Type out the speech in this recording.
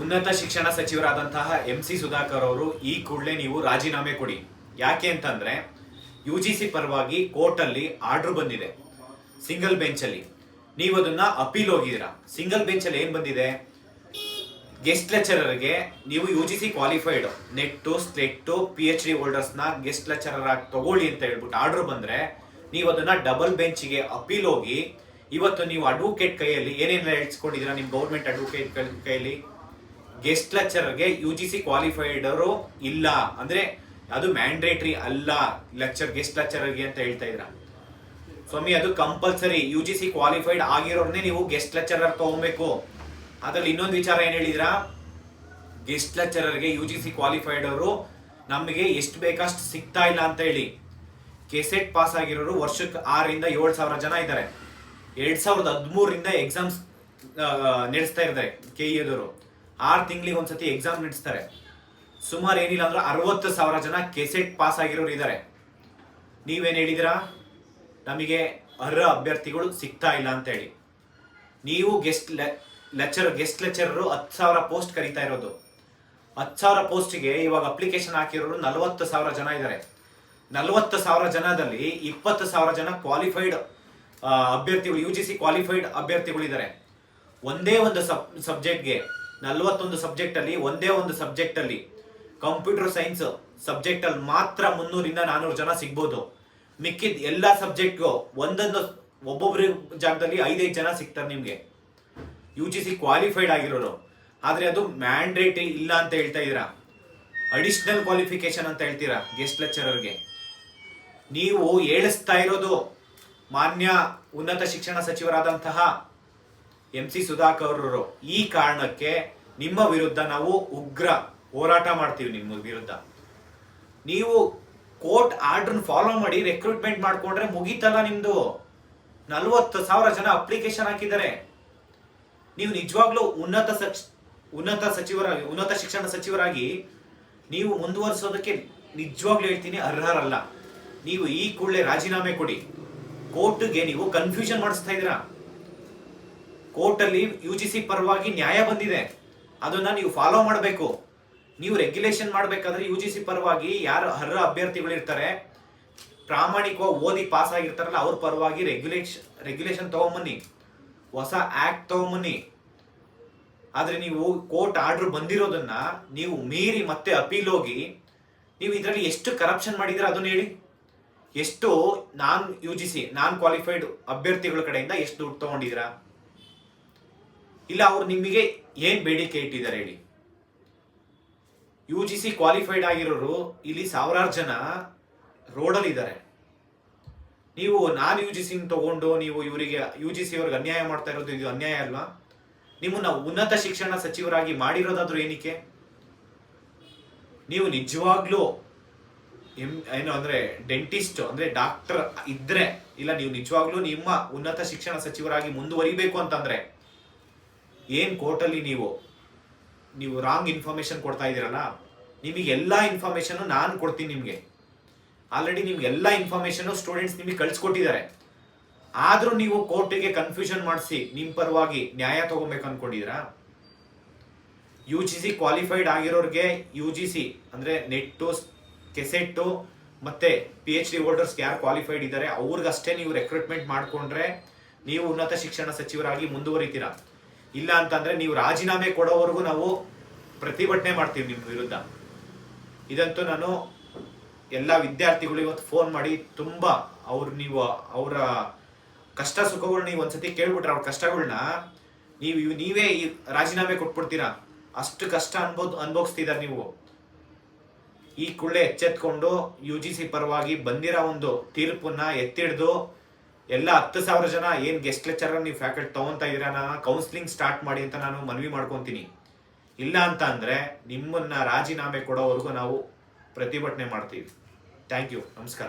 ಉನ್ನತ ಶಿಕ್ಷಣ ಸಚಿವರಾದಂತಹ M C Sudhakar ಅವರು ಈ ಕೂಡಲೇ ನೀವು ರಾಜೀನಾಮೆ ಕೊಡಿ. ಯಾಕೆ ಅಂತಂದ್ರೆ ಯು ಜಿ ಸಿ ಪರವಾಗಿ ಕೋರ್ಟ್ ಅಲ್ಲಿ ಆರ್ಡರ್ ಬಂದಿದೆ. ಸಿಂಗಲ್ ಬೆಂಚಲ್ಲಿ. ನೀವು ಅದನ್ನ ಅಪೀಲ್ ಹೋಗಿದ್ದೀರಾ? ಸಿಂಗಲ್ ಬೆಂಚಲ್ಲಿ ಏನ್ ಬಂದಿದೆ? ಗೆಸ್ಟ್ ಲೆಕ್ಚರರ್ಗೆ ನೀವು U G C qualified, NET, SLET, P H D ಹೋಲ್ಡರ್ಸ್ನ guest lecturer ಆಗಿ ತಗೊಳ್ಳಿ ಅಂತ ಹೇಳ್ಬಿಟ್ಟು ಆರ್ಡರ್ ಬಂದ್ರೆ ನೀವು ಅದನ್ನ ಡಬಲ್ ಬೆಂಚ್ಗೆ ಅಪೀಲ್ ಹೋಗಿ ಇವತ್ತು ನೀವು ಅಡ್ವೊಕೇಟ್ ಕೈಯಲ್ಲಿ ಏನೇನೆಲ್ಲ ಹೇಳ್ಸ್ಕೊಂಡಿದ್ದೀರಾ ನಿಮ್ಮ ಗೌರ್ಮೆಂಟ್ ಅಡ್ವೊಕೇಟ್ ಕೈಯಲ್ಲಿ? ಗೆಸ್ಟ್ ಲೆಕ್ಚರರ್ಗೆ ಯು ಜಿ ಸಿ ಕ್ವಾಲಿಫೈಡ್ ಅವರು ಇಲ್ಲ. ಅಂದ್ರೆ ಅದು ಮ್ಯಾಂಡೇಟ್ರಿ ಅಲ್ಲ ಲೆಕ್ಚರ್, ಗೆಸ್ಟ್ ಲೆಕ್ಚರರ್ಗೆ ಅಂತ ಹೇಳ್ತಾ ಇದ್ರ. ಸ್ವಾಮಿ, ಅದು compulsory U G C qualified ಆಗಿರೋರ್ನೇ ನೀವು ಗೆಸ್ಟ್ ಲೆಕ್ಚರರ್ ತಗೊಬೇಕು. ಅದ್ರಲ್ಲಿ ಇನ್ನೊಂದು ವಿಚಾರ ಏನು ಹೇಳಿದ್ರ? ಗೆಸ್ಟ್ ಲೆಕ್ಚರರ್ಗೆ ಯು ಜಿ ಸಿ ಕ್ವಾಲಿಫೈಡ್ ಅವರು ನಮಗೆ ಎಷ್ಟು ಬೇಕಷ್ಟು ಸಿಗ್ತಾ ಇಲ್ಲ ಅಂತ ಹೇಳಿ. ಕೆಸೆಟ್ ಪಾಸ್ ಆಗಿರೋರು ವರ್ಷಕ್ಕೆ ಆರರಿಂದ ಏಳು ಸಾವಿರ ಜನ ಇದ್ದಾರೆ. ಎರಡು ಸಾವಿರದ ಹದಿಮೂರರಿಂದ ಎಕ್ಸಾಮ್ಸ್ ನಡೆಸ್ತಾ ಇರ್ತಾರೆ ಕೆ ಇದವರು ಆರು ತಿಂಗಳಿಗೆ ಒಂದ್ಸತಿ ಎಕ್ಸಾಮ್ ನಡೆಸ್ತಾರೆ. ಸುಮಾರು ಏನಿಲ್ಲ ಅಂದ್ರೆ ಅರವತ್ತು ಸಾವಿರ ಜನ ಕೆಸೆಟ್ ಪಾಸ್ ಆಗಿರೋರು ಇದ್ದಾರೆ ನೀವೇನು ಹೇಳಿದಿರಾ? ನಮಗೆ ಅರ್ಹ ಅಭ್ಯರ್ಥಿಗಳು ಸಿಗ್ತಾ ಇಲ್ಲ ಅಂತ ಹೇಳಿ ನೀವು ಗೆಸ್ಟ್ ಲೆಕ್ಚರ್ ಗೆಸ್ಟ್ ಲೆಕ್ಚರರು ಹತ್ತು ಸಾವಿರ ಪೋಸ್ಟ್ ಕರೀತಾ ಇರೋದು. ಹತ್ತು ಸಾವಿರ ಪೋಸ್ಟಿಗೆ ಇವಾಗ ಅಪ್ಲಿಕೇಶನ್ ಹಾಕಿರೋರು ನಲವತ್ತು ಸಾವಿರ ಜನ ಇದ್ದಾರೆ ನಲವತ್ತು ಸಾವಿರ ಜನದಲ್ಲಿ ಇಪ್ಪತ್ತು ಸಾವಿರ ಜನ ಕ್ವಾಲಿಫೈಡ್ ಅಭ್ಯರ್ಥಿಗಳು ಯು ಜಿ ಸಿ ಕ್ವಾಲಿಫೈಡ್ ಅಭ್ಯರ್ಥಿಗಳು ಇದ್ದಾರೆ ಒಂದೇ ಒಂದು ಸಬ್ ಸಬ್ಜೆಕ್ಟ್ಗೆ ನಲವತ್ತೊಂದು ಸಬ್ಜೆಕ್ಟಲ್ಲಿ ಒಂದೇ ಒಂದು ಸಬ್ಜೆಕ್ಟಲ್ಲಿ ಕಂಪ್ಯೂಟರ್ ಸೈನ್ಸ್ ಸಬ್ಜೆಕ್ಟಲ್ಲಿ ಮಾತ್ರ ಮುನ್ನೂರಿಂದ ನಾನೂರು ಜನ ಸಿಗ್ಬೋದು. ಮಿಕ್ಕಿದ ಎಲ್ಲಾ ಸಬ್ಜೆಕ್ಟ್ಗೂ ಒಂದೊಂದು ಒಬ್ಬೊಬ್ಬರ ಜಾಗದಲ್ಲಿ ಐದೈದು ಜನ ಸಿಗ್ತಾರೆ ನಿಮಗೆ. ಯು ಜಿ ಸಿ ಕ್ವಾಲಿಫೈಡ್ ಆಗಿರೋರು. ಆದರೆ ಅದು ಮ್ಯಾಂಡೇಟರಿ ಇಲ್ಲ ಅಂತ ಹೇಳ್ತಾ ಇದ್ದೀರಾ? ಅಡಿಷನಲ್ ಕ್ವಾಲಿಫಿಕೇಶನ್ ಅಂತ ಹೇಳ್ತೀರಾ ಗೆಸ್ಟ್ ಲೆಕ್ಚರರ್ಗೆ ನೀವು ಹೇಳಿಸ್ತಾ ಇರೋದು ಮಾನ್ಯ ಉನ್ನತ ಶಿಕ್ಷಣ ಸಚಿವರಾದಂತಹ ಎಂ ಸಿ ಸುಧಾಕರ್ ಅವರು ಈ ಕಾರಣಕ್ಕೆ ನಿಮ್ಮ ವಿರುದ್ಧ ನಾವು ಉಗ್ರ ಹೋರಾಟ ಮಾಡ್ತೀವಿ ನಿಮ್ಮ ವಿರುದ್ಧ. ನೀವು ಕೋರ್ಟ್ ಆರ್ಡರ್ ಫಾಲೋ ಮಾಡಿ ರೆಕ್ರೂಟ್ಮೆಂಟ್ ಮಾಡ್ಕೊಂಡ್ರೆ ಮುಗೀತಲ್ಲ ನಿಮ್ದು. ನಲ್ವತ್ತು ಸಾವಿರ ಜನ ಅಪ್ಲಿಕೇಶನ್ ಹಾಕಿದ್ದಾರೆ. ನೀವು ನಿಜವಾಗ್ಲೂ ಉನ್ನತ ಸಚ್, ಉನ್ನತ ಸಚಿವರಾಗಿ ಉನ್ನತ ಶಿಕ್ಷಣ ಸಚಿವರಾಗಿ ನೀವು ಮುಂದುವರಿಸೋದಕ್ಕೆ ನಿಜವಾಗ್ಲೂ ಹೇಳ್ತೀನಿ ಅರ್ಹರಲ್ಲ. ನೀವು ಈ ಕೂಡಲೇ ರಾಜೀನಾಮೆ ಕೊಡಿ. ಕೋರ್ಟ್ಗೆ ನೀವು ಕನ್ಫ್ಯೂಷನ್ ಮಾಡಿಸ್ತಾ ಇದ್ದೀರಾ. ಕೋರ್ಟ್ ಅಲ್ಲಿ ಯು ಜಿ ಸಿ ಪರವಾಗಿ ನ್ಯಾಯ ಬಂದಿದೆ. ಅದನ್ನ ನೀವು ಫಾಲೋ ಮಾಡಬೇಕು. ನೀವು ರೆಗ್ಯುಲೇಷನ್ ಮಾಡಬೇಕಾದ್ರೆ ಯು ಜಿ ಸಿ ಪರವಾಗಿ ಯಾರು ಅರ್ಹ ಅಭ್ಯರ್ಥಿಗಳು ಇರ್ತಾರೆ ಪ್ರಾಮಾಣಿಕವಾಗಿ ಓದಿ ಪಾಸ್ ಆಗಿರ್ತಾರಲ್ಲ, ಅವ್ರ ಪರವಾಗಿ ರೆಗ್ಯುಲೇಷನ್ ರೆಗ್ಯುಲೇಷನ್ ತಗೊಂಬನ್ನಿ. ಹೊಸ ಆಕ್ಟ್ ತಗೊಂಬನ್ನಿ. ಆದ್ರೆ ನೀವು ಕೋರ್ಟ್ ಆರ್ಡರ್ ಬಂದಿರೋದನ್ನ ನೀವು ಮೀರಿ ಮತ್ತೆ ಅಪೀಲ್ ಹೋಗಿ, ನೀವು ಇದರಲ್ಲಿ ಎಷ್ಟು ಕರಪ್ಷನ್ ಮಾಡಿದ್ರೆ ಅದನ್ನ ಹೇಳಿ. ಎಷ್ಟು non U G C non qualified ಅಭ್ಯರ್ಥಿಗಳ ಕಡೆಯಿಂದ ಎಷ್ಟು ದುಡ್ಡು ತಗೊಂಡಿದ್ದೀರಾ. ಇಲ್ಲ, ಅವ್ರು ನಿಮಗೆ ಏನು ಬೇಡಿಕೆ ಇಟ್ಟಿದ್ದಾರೆ ಹೇಳಿ. ಯು ಜಿ ಸಿ ಕ್ವಾಲಿಫೈಡ್ ಆಗಿರೋರು ಇಲ್ಲಿ ಸಾವಿರಾರು ಜನ ರೋಡಲ್ಲಿ ಇದ್ದಾರೆ ನೀವು ನಾನು ಯು ಜಿ ಸಿನ ತಗೊಂಡು ನೀವು ಇವರಿಗೆ ಯು ಜಿ ಸಿ ಅವ್ರಿಗೆ ಅನ್ಯಾಯ ಮಾಡ್ತಾ ಇರೋದು ಇದು ಅನ್ಯಾಯ ಅಲ್ವಾ? ನಿಮ್ಮನ್ನ ಉನ್ನತ ಶಿಕ್ಷಣ ಸಚಿವರಾಗಿ ಮಾಡಿರೋದಾದ್ರೂ ಏನಕ್ಕೆ? ನೀವು ನಿಜವಾಗ್ಲೂ ಎಂ- ಏನು ಅಂದ್ರೆ ಡೆಂಟಿಸ್ಟ್ ಅಂದ್ರೆ ಡಾಕ್ಟರ್ ಇದ್ದರೆ ಇಲ್ಲ, ನೀವು ನಿಜವಾಗ್ಲೂ ನಿಮ್ಮ ಉನ್ನತ ಶಿಕ್ಷಣ ಸಚಿವರಾಗಿ ಮುಂದುವರಿಬೇಕು ಅಂತಂದ್ರೆ ಏನ್ ಕೋರ್ಟಲ್ಲಿ ನೀವು ನೀವು ರಾಂಗ್ ಇನ್ಫಾರ್ಮೇಶನ್ ಕೊಡ್ತಾ ಇದ್ದೀರಲ್ಲ, ನಿಮಗೆ ಎಲ್ಲಾ ಇನ್ಫಾರ್ಮೇಶನ್ ನಾನು ಕೊಡ್ತೀನಿ ನಿಮಗೆ. ಆಲ್ರೆಡಿ ನಿಮ್ಗೆ ಎಲ್ಲಾ ಇನ್ಫಾರ್ಮೇಶನ್ ಸ್ಟೂಡೆಂಟ್ಸ್ ನಿಮಗೆ ಕಳಿಸ್ಕೊಟ್ಟಿದ್ದಾರೆ. ಆದರೂ ನೀವು ಕೋರ್ಟಿಗೆ ಕನ್ಫ್ಯೂಷನ್ ಮಾಡಿಸಿ ನಿಮ್ಮ ಪರವಾಗಿ ನ್ಯಾಯ ತಗೋಬೇಕು ಅಂದ್ಕೊಂಡಿದ್ದೀರಾ ಯು ಜಿ ಸಿ ಕ್ವಾಲಿಫೈಡ್ ಆಗಿರೋರಿಗೆ ಯು ಜಿ ಸಿ ಅಂದ್ರೆ ನೆಟ್ಟು, ಕೆಸೆಟ್ಟು, ಮತ್ತೆ ಪಿ ಎಚ್ ಡಿ ಹೋಲ್ಡರ್ಸ್ ಯಾರು ಕ್ವಾಲಿಫೈಡ್ ಇದ್ದಾರೆ, ಅವ್ರಿಗಷ್ಟೇ ನೀವು ರೆಕ್ರೂಟ್ಮೆಂಟ್ ಮಾಡಿಕೊಂಡ್ರೆ, ನೀವು ಉನ್ನತ ಶಿಕ್ಷಣ ಸಚಿವರಾಗಿ ಮುಂದುವರಿತೀರಾ? ಇಲ್ಲ ಅಂತಂದ್ರೆ ನೀವು ರಾಜೀನಾಮೆ ಕೊಡೋವರೆಗೂ ನಾವು ಪ್ರತಿಭಟನೆ ಮಾಡ್ತೀವಿ ನಿಮ್ಮ ವಿರುದ್ಧ. ಇದಂತೂ ನಾನು ಎಲ್ಲ ವಿದ್ಯಾರ್ಥಿಗಳು ಇವತ್ತು ಫೋನ್ ಮಾಡಿ ತುಂಬಾ ಅವ್ರು ನೀವು, ಅವರ ಕಷ್ಟ ಸುಖಗಳು ನೀವು ಒಂದ್ಸತಿ ಕೇಳ್ಬಿಟ್ರೆ ಅವ್ರ ಕಷ್ಟಗಳನ್ನ ನೀವು, ನೀವೇ ಈ ರಾಜೀನಾಮೆ ಕೊಟ್ಬಿಡ್ತೀರಾ? ಅಷ್ಟು ಕಷ್ಟ ಅನ್ಬೋದು ಅನುಭವಿಸ್ತಿದ್ದಾರೆ ನೀವು? ಈ ಕೂಡಲೇ ಎಚ್ಚೆತ್ಕೊಂಡು ಯು ಜಿ ಸಿ ಪರವಾಗಿ ಬಂದಿರೋ ಒಂದು ತೀರ್ಪನ್ನ ಎತ್ತಿಡ್ದು ಎಲ್ಲ ಹತ್ತು ಸಾವಿರ ಜನ ಏನು ಗೆಸ್ಟ್ ಲೆಕ್ಚರ್ ನೀವು ಫ್ಯಾಕಲ್ಟಿ ತಗೊಂತಾ ನಾನು ಕೌನ್ಸಿಲಿಂಗ್ ಸ್ಟಾರ್ಟ್ ಮಾಡಿ ಅಂತ ನಾನು ಮನವಿ ಮಾಡ್ಕೊಂತೀನಿ. ಇಲ್ಲ ಅಂತ ಅಂದರೆ ನಿಮ್ಮನ್ನ ರಾಜೀನಾಮೆ ಕೊಡೋವರೆಗೂ ನಾವು ಪ್ರತಿಭಟನೆ ಮಾಡ್ತೀವಿ. ಥ್ಯಾಂಕ್ ಯು ನಮಸ್ಕಾರ.